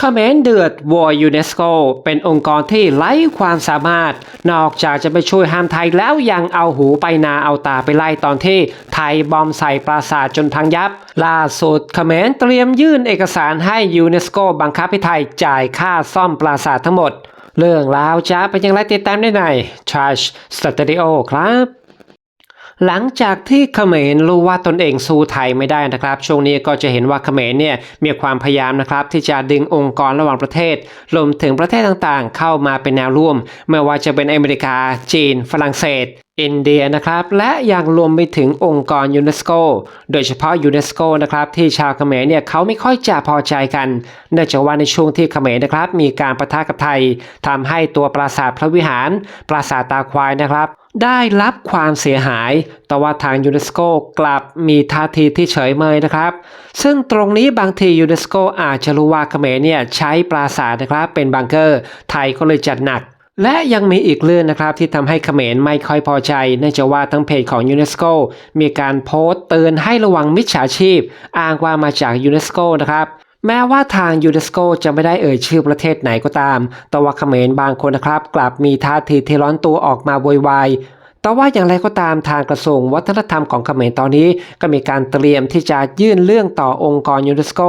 เขมรเดือดวอยูเนสโกเป็นองค์กรที่ไร้ความสามารถ นอกจากจะไปช่วยห้ามไทยแล้วยังเอาหูไปนาเอาตาไปไล่ตอนที่ไทยบอมใส่ปราสาทจนพังยับ ล่าสุดเขมรเตรียมยื่นเอกสารให้ยูเนสโกบังคับให้ไทยจ่ายค่าซ่อมปราสาททั้งหมด เรื่องราวจะเป็นอย่างไรติดตามได้ใน Trash Studio ครับ หลังจากที่เขมรรู้ว่าตนเองสู้ไทยไม่ได้นะครับ ช่วงนี้ก็จะเห็นว่าเขมรเนี่ยมีความพยายามนะครับที่จะดึงองค์กรระหว่างประเทศรวมถึงประเทศต่างๆ เข้ามาเป็นแนวร่วม ไม่ว่าจะเป็นอเมริกา จีน ฝรั่งเศส อินเดียนะครับและยังรวมไปถึงองค์กรยูเนสโกโดยเฉพาะยูเนสโกนะครับที่ชาวเขมรเนี่ยเขาไม่ค่อยจะพอใจกันเนื่องจากว่าในช่วงที่เขมรนะครับมีการประทะกับไทยทำให้ตัวปราสาทพระวิหาร ปราสาทตาควายนะครับได้รับความเสียหาย แต่ว่าทางยูเนสโกกลับมีท่าทีที่เฉยเมยนะครับ ซึ่งตรงนี้บางทียูเนสโกอาจจะรู้ว่าเขมรเนี่ยใช้ปราสาทนะครับเป็นบังเกอร์ ไทยก็เลยจัดหนัก และยังมีอีกเรื่องนะครับที่ทำให้เขมรไม่ค่อยพอใจเนื่องจากว่าทั้งเพจของยูเนสโกมีการโพสต์เตือนให้ระวังมิจฉาชีพ อ้างว่ามาจากยูเนสโกนะครับแม้ว่าทางยูเนสโกจะไม่ได้เอ่ยชื่อประเทศไหนก็ตาม แต่ว่าเขมรบางคนนะครับ กลับมีท่าทีที่ร้อนตัวออกมาโวยวายแต่ว่าอย่างไรก็ตามทางกระทรวงวัฒนธรรมของเขมรตอนนี้ ก็มีการเตรียมที่จะยื่นเรื่องต่อองค์กรยูเนสโก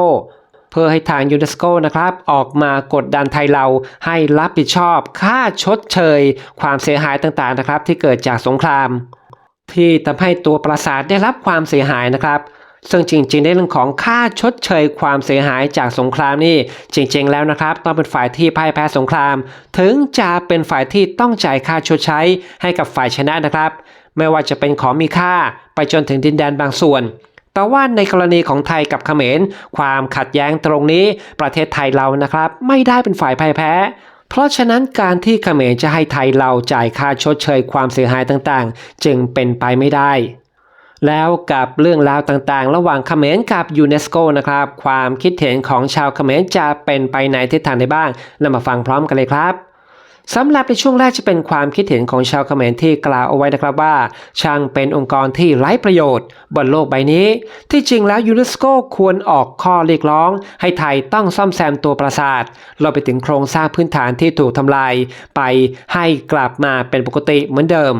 พื่อให้ทางยูเนสโกนะครับออกมากดดันไทยเราให้รับผิดชอบค่าชดเชย ความเสียหายต่างๆนะครับ ที่เกิดจากสงคราม ที่ทำให้ตัวปราสาทได้รับความเสียหายนะครับซึ่งจริงๆ ในเรื่องของค่าชดเชยความเสียหายจากสงครามนี่จริง ๆ แล้วนะครับ ต้องเป็นฝ่ายที่พ่ายแพ้สงคราม ถึงจะเป็นฝ่ายที่ต้องจ่ายค่าชดใช้ให้กับฝ่ายชนะนะครับ ไม่ว่าจะเป็นของมีค่าไปจนถึงดินแดนบางส่วน แต่ว่าในกรณีของไทยกับเขมร ความขัดแย้งตรงนี้ประเทศไทยเรานะครับ ไม่ได้เป็นฝ่ายพ่ายแพ้เพราะฉะนั้นการที่เขมรจะให้ไทยเราจ่ายค่าชดเชยความเสียหายต่างๆ จึงเป็นไปไม่ได้ แล้วกับเรื่องราวต่างๆ ระหว่างเขมรกับยูเนสโกนะครับ ความคิดเห็นของชาวเขมรจะเป็นไปในทิศทางใดบ้างเรามาฟังพร้อมกันเลยครับ สำหรับในช่วงแรกจะเป็นความคิดเห็นของชาวเขมรที่กล่าวเอาไว้นะครับว่า ช่างเป็นองค์กรที่ไร้ประโยชน์ บนโลกใบนี้ ที่จริงแล้วยูเนสโกควรออกข้อเรียกร้อง ให้ไทยต้องซ่อมแซมตัวปราสาทเราไปถึงโครงสร้างพื้นฐานที่ถูกทำลาย ไปให้กลับมาเป็นปกติเหมือนเดิม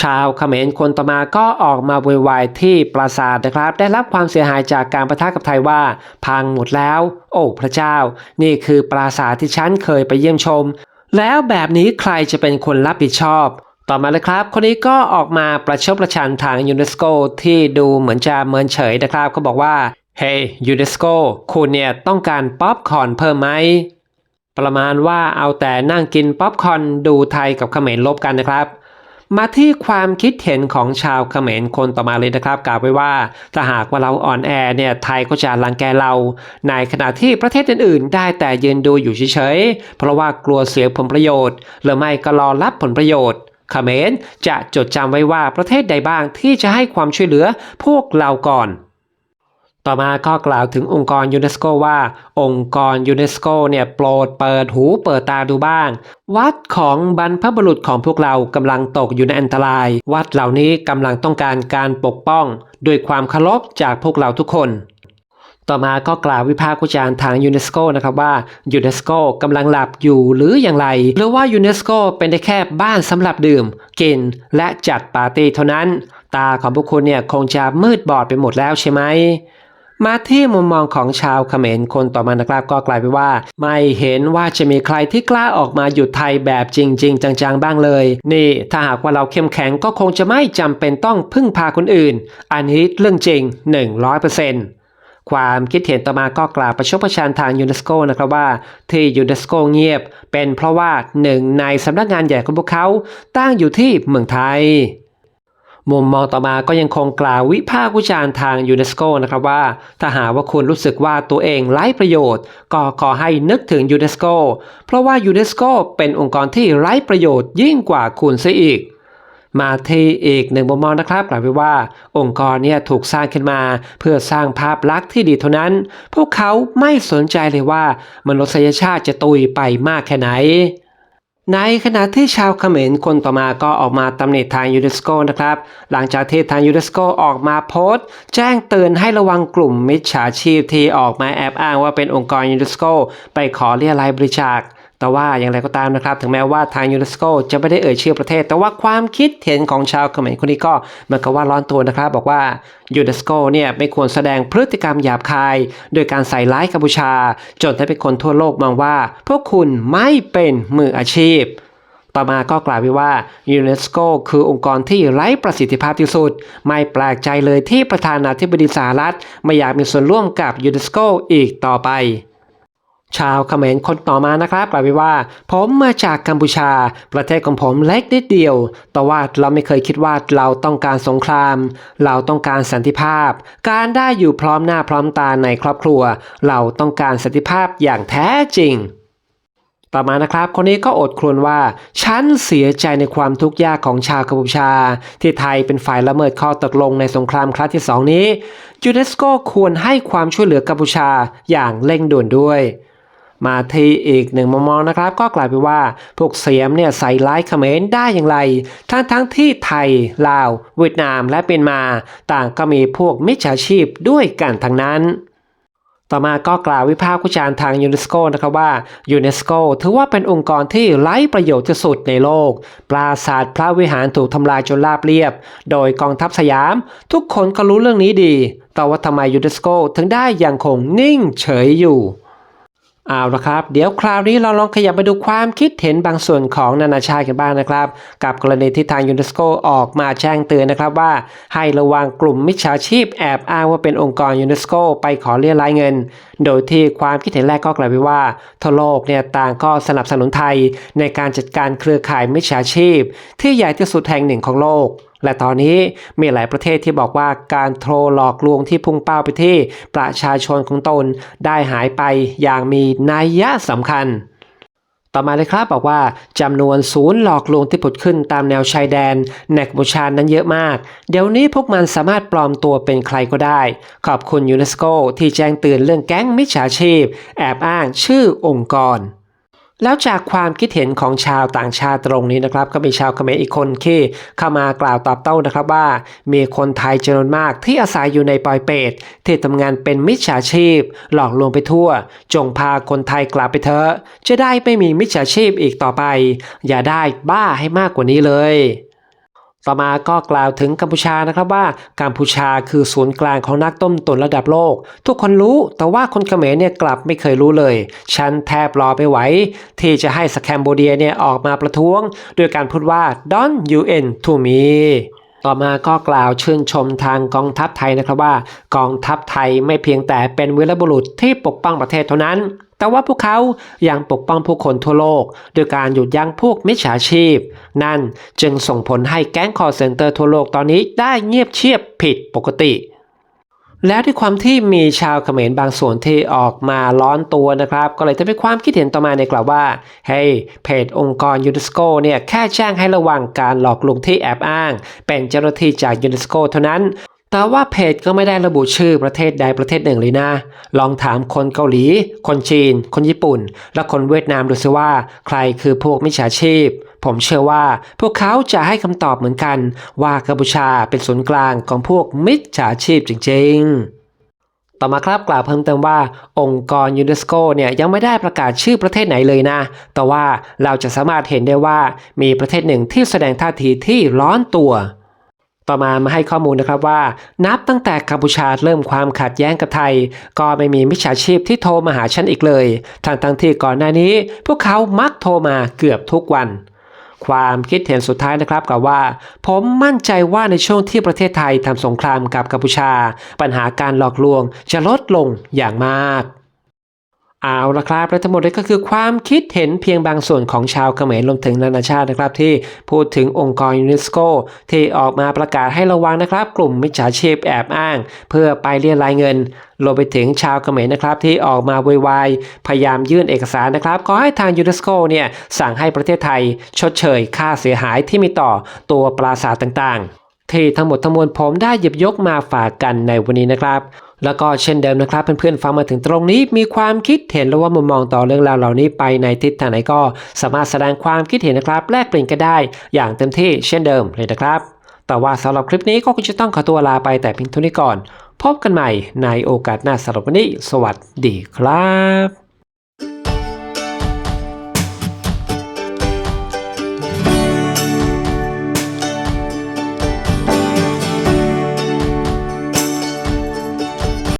ชาวเขมรคนต่อมาก็ออกมาโวยวายที่ปราสาทนะครับ ได้รับความเสียหายจากการประทะกับไทยว่า พังหมดแล้ว โอ้พระเจ้า นี่คือปราสาทที่ฉันเคยไปเยี่ยมชม แล้วแบบนี้ใครจะเป็นคนรับผิดชอบ ต่อมาเลยครับ คนนี้ก็ออกมาประชดประชันทางยูเนสโกที่ดูเหมือนจะเมินเฉยนะครับก็บอกว่า เฮ้ยยูเนสโกคุณเนี่ยต้องการป๊อปคอร์นเพิ่มไหมประมาณว่าเอาแต่นั่งกินป๊อปคอร์นดูไทยกับเขมรลบกันนะครับ มาที่ความคิดเห็นของชาวเขมรคนต่อมาเลยนะครับกล่าวไว้ว่าถ้าหากว่าเราอ่อนแอเนี่ยไทยก็จะรังแกเรา ในขณะที่ประเทศอื่นๆ ได้แต่ยืนดูอยู่เฉยๆ เพราะว่ากลัวเสียผลประโยชน์ หรือไม่ก็รอรับผลประโยชน์เขมรจะจดจำไว้ว่าประเทศใดบ้างที่จะให้ความช่วยเหลือพวกเราก่อน ต่อมาก็กล่าวถึงองค์กรยูเนสโกว่า องค์กรยูเนสโกเนี่ยโปรดเปิดหูเปิดตาดูบ้าง วัดของบรรพบุรุษของพวกเรากำลังตกอยู่ในอันตราย วัดเหล่านี้กำลังต้องการการปกป้อง ด้วยความเคารพจากพวกเราทุกคน ต่อมาก็กล่าววิพากษ์วิจารณ์ทางยูเนสโกนะครับว่ายูเนสโกกำลังหลับอยู่หรืออย่างไร หรือว่ายูเนสโกเป็นได้แค่บ้านสำหรับดื่ม กินและจัดปาร์ตี้เท่านั้น ตาของพวกคุณเนี่ยคงจะมืดบอดไปหมดแล้วใช่ไหม มาที่มุมมองของชาวเขมรคนต่อมานะครับก็กลายเป็นว่า ไม่เห็นว่าจะมีใครที่กล้าออกมาหยุดไทยแบบจริง ๆ จังๆบ้างเลย นี่ถ้าหากว่าเราเข้มแข็งก็คงจะไม่จำเป็นต้องพึ่งพาคนอื่น อันนี้เรื่องจริง 100%ความคิดเห็นต่อมาก็กล่าวประชดประชันทางยูเนสโกนะครับว่า ที่ยูเนสโกเงียบ เป็นเพราะว่าหนึ่งในสำนักงานใหญ่ของพวกเขาตั้งอยู่ที่เมืองไทย มุมมองต่อมาก็ยังคงกล่าววิพากษ์วิจารณ์ทางยูเนสโกนะครับว่า ถ้าหากว่าคุณรู้สึกว่าตัวเองไร้ประโยชน์ ก็ขอให้นึกถึงยูเนสโกเพราะว่ายูเนสโกเป็นองค์กรที่ไร้ประโยชน์ยิ่งกว่าคุณซะอีก มาที่อีกหนึ่งมุมมองนะครับกล่าวไว้ว่า องค์กรเนี่ยถูกสร้างขึ้นมา เพื่อสร้างภาพลักษณ์ที่ดีเท่านั้น พวกเขาไม่สนใจเลยว่ามนุษยชาติจะตุยไปมากแค่ไหน ในขณะที่ชาวเขมรคนต่อมาก็ออกมาตำหนิทางยูเนสโกนะครับ หลังจากที่ทางยูเนสโกออกมาโพสต์ แจ้งเตือนให้ระวังกลุ่มมิจฉาชีพที่ออกมาแอบอ้างว่าเป็นองค์กรยูเนสโกไปขอเรียรายบริจาค แต่ว่าอย่างไรก็ตามนะครับ ถึงแม้ว่าทางยูเนสโกจะไม่ได้เอ่ยชื่อประเทศ แต่ว่าความคิดเห็นของชาวเขมรคนนี้ก็มันก็ว่าร้อนตัวนะครับ บอกว่ายูเนสโกเนี่ยไม่ควรแสดงพฤติกรรมหยาบคาย โดยการใส่ร้ายกัมพูชา จนทำให้คนทั่วโลกมองว่า พวกคุณไม่เป็นมืออาชีพต่อมาก็กล่าวไว้ว่ายูเนสโกคือองค์กรที่ไร้ประสิทธิภาพที่สุด ไม่แปลกใจเลยที่ประธานาธิบดีสหรัฐ ไม่อยากมีส่วนร่วมกับยูเนสโกอีกต่อไป ชาวเขมรคนต่อมานะครับกล่าวไว้ว่า ผมมาจากกัมพูชา ประเทศของผมเล็กนิดเดียว แต่ว่าเราไม่เคยคิดว่าเราต้องการสงคราม เราต้องการสันติภาพ การได้อยู่พร้อมหน้าพร้อมตาในครอบครัว เราต้องการสันติภาพอย่างแท้จริงต่อมานะครับ คนนี้ก็อดครวญว่า ฉันเสียใจในความทุกข์ยากของชาวกัมพูชา ที่ไทยเป็นฝ่ายละเมิดข้อตกลงในสงครามครั้งที่สองนี้ยูเนสโกควรให้ความช่วยเหลือกัมพูชาอย่างเร่งด่วนด้วย มาที่อีกหนึ่งมุมมองนะครับ ก็กลาวไปว่าพวกเสียมเนี่ยใส่ร้ายเขมรได้อย่างไร ทั้งทั้งที่ไทย ลาว เวียดนามและเป็นมา ต่างก็มีพวกมิจฉาชีพด้วยกันทั้งนั้นต่อมาก็กล่าววิพากษ์วิจารณ์ทางยูเนสโกนะครับว่ายูเนสโกถือว่าเป็นองค์กรที่ไร้ประโยชน์ที่สุดในโลก ปราสาทพระวิหารถูกทำลายจนราบเรียบ โดยกองทัพสยาม ทุกคนก็รู้เรื่องนี้ดี แต่ว่าทำไมยูเนสโกถึงได้ยังคงนิ่งเฉยอยู่ เอาละครับ เดี๋ยวคราวนี้เราลองขยับไปดูความคิดเห็นบางส่วนของนานาชาติกันบ้างนะครับ กับกรณีที่ทางยูเนสโกออกมาแจ้งเตือนนะครับว่า ให้ระวังกลุ่มมิจฉาชีพแอบอ้างว่าเป็นองค์กรยูเนสโกไปขอเรียรายเงิน โดยที่ความคิดเห็นแรกก็กล่าวไว้ว่าทั่วโลกเนี่ยต่างก็สนับสนุนไทย ในการจัดการเครือข่ายมิจฉาชีพ ที่ใหญ่ที่สุดแห่งหนึ่งของโลก และตอนนี้มีหลายประเทศที่บอกว่าการโทรหลอกลวงที่พุ่งเป้าไปที่ประชาชนของตนได้หายไปอย่างมีนัยยะสำคัญต่อมาเลยครับบอกว่าจำนวนศูนย์หลอกลวงที่ผุดขึ้นตามแนวชายแดนในกัมพูชานั้นเยอะมาก เดี๋ยวนี้พวกมันสามารถปลอมตัวเป็นใครก็ได้ ขอบคุณยูเนสโกที่แจ้งเตือนเรื่องแก๊งมิจฉาชีพ แอบอ้างชื่อองค์กร แล้วจากความคิดเห็นของชาวต่างชาติตรงนี้นะครับ ก็มีชาวเขมรอีกคนที่เข้ามากล่าวตอบโต้นะครับว่า มีคนไทยจำนวนมากที่อาศัยอยู่ในปอยเปตที่ทำงานเป็นมิจฉาชีพ หลอกลวงไปทั่ว จงพาคนไทยกลับไปเถอะจะได้ไม่มีมิจฉาชีพอีกต่อไป อย่าได้บ้าให้มากกว่านี้เลย ต่อมาก็กล่าวถึงกัมพูชานะครับว่ากัมพูชาคือศูนย์กลางของนักต้มตุนระดับโลก ทุกคนรู้แต่ว่าคนเขมรเนี่ยกลับไม่เคยรู้เลย ฉันแทบรอไปไหว ที่จะให้สแคมโบเดียเนี่ยออกมาประท้วง โดยการพูดว่า don't you end to me ต่อมาก็กล่าวชื่นชมทางกองทัพไทยนะครับว่า กองทัพไทยไม่เพียงแต่เป็นวีรบุรุษที่ปกป้องประเทศเท่านั้น แต่ว่าพวกเขายังปกป้องผู้คนทั่วโลก โดยการหยุดยั้งพวกมิจฉาชีพ นั่นจึงส่งผลให้แก๊งคอร์เซนเตอร์ทั่วโลกตอนนี้ได้เงียบเชียบผิดปกติแล้วด้วยความที่มีชาวเขมรบางส่วนที่ออกมาร้อนตัวนะครับ ก็เลยทำให้ความคิดเห็นต่อมาในกล่าวว่าเฮ้ยเพจองค์กรยูเนสโกเนี่ยแค่แจ้งให้ระวังการหลอกลวงที่แอบอ้าง เป็นเจ้าหน้าที่จากยูเนสโกเท่านั้น แต่ว่าเพจก็ไม่ได้ระบุชื่อประเทศใดประเทศหนึ่งเลยนะ ลองถามคนเกาหลี คนจีน คนญี่ปุ่น และคนเวียดนามดูสิว่า ใครคือพวกมิจฉาชีพ ผมเชื่อว่าพวกเขาจะให้คำตอบเหมือนกัน ว่ากัมพูชาเป็นศูนย์กลางของพวกมิจฉาชีพจริง ๆต่อมาครับกล่าวเพิ่มเติมว่าองค์กรยูเนสโกเนี่ยยังไม่ได้ประกาศชื่อประเทศไหนเลยนะ แต่ว่าเราจะสามารถเห็นได้ว่ามีประเทศหนึ่งที่แสดงท่าทีที่ร้อนตัว ต่อมามาให้ข้อมูลนะครับว่า นับตั้งแต่กัมพูชาเริ่มความขัดแย้งกับไทย ก็ไม่มีมิจฉาชีพที่โทรมาหาฉันอีกเลยทั้งทั้งที่ก่อนหน้านี้ พวกเขามักโทรมาเกือบทุกวัน ความคิดเห็นสุดท้ายนะครับกล่าวว่า ผมมั่นใจว่าในช่วงที่ประเทศไทยทำสงครามกับกัมพูชา ปัญหาการหลอกลวงจะลดลงอย่างมาก เอาละครับและทั้งหมดนี้ก็คือความคิดเห็นเพียงบางส่วนของชาวเขมรรวมถึงนานาชาตินะครับ ที่พูดถึงองค์กรยูเนสโกที่ออกมาประกาศให้ระวังนะครับ กลุ่มมิจฉาชีพแอบอ้าง เพื่อไปเรียรายเงินรวมไปถึงชาวเขมรนะครับ ที่ออกมาวยวายพยายามยื่นเอกสารนะครับขอให้ทางยูเนสโกเนี่ยสั่งให้ประเทศไทย ชดเชยค่าเสียหายที่มีต่อตัวปราสาทต่างๆ ที่ทั้งหมดทั้งมวลผมได้หยิบยกมาฝากกันในวันนี้นะครับ แล้วก็เช่นเดิมนะครับเพื่อนๆฟังมาถึงตรงนี้มีความคิดเห็นหรือว่ามุมมองต่อเรื่องราวเหล่านี้ไปในทิศทางไหนก็สามารถแสดงความคิดเห็นนะครับ แลกเปลี่ยนกันได้อย่างเต็มที่เช่นเดิมเลยนะครับ แต่ว่าสำหรับคลิปนี้ก็คงจะต้องขอตัวลาไปแต่เพียงเท่านี้ก่อน พบกันใหม่ในโอกาสหน้าสำหรับวันนี้ สวัสดีครับ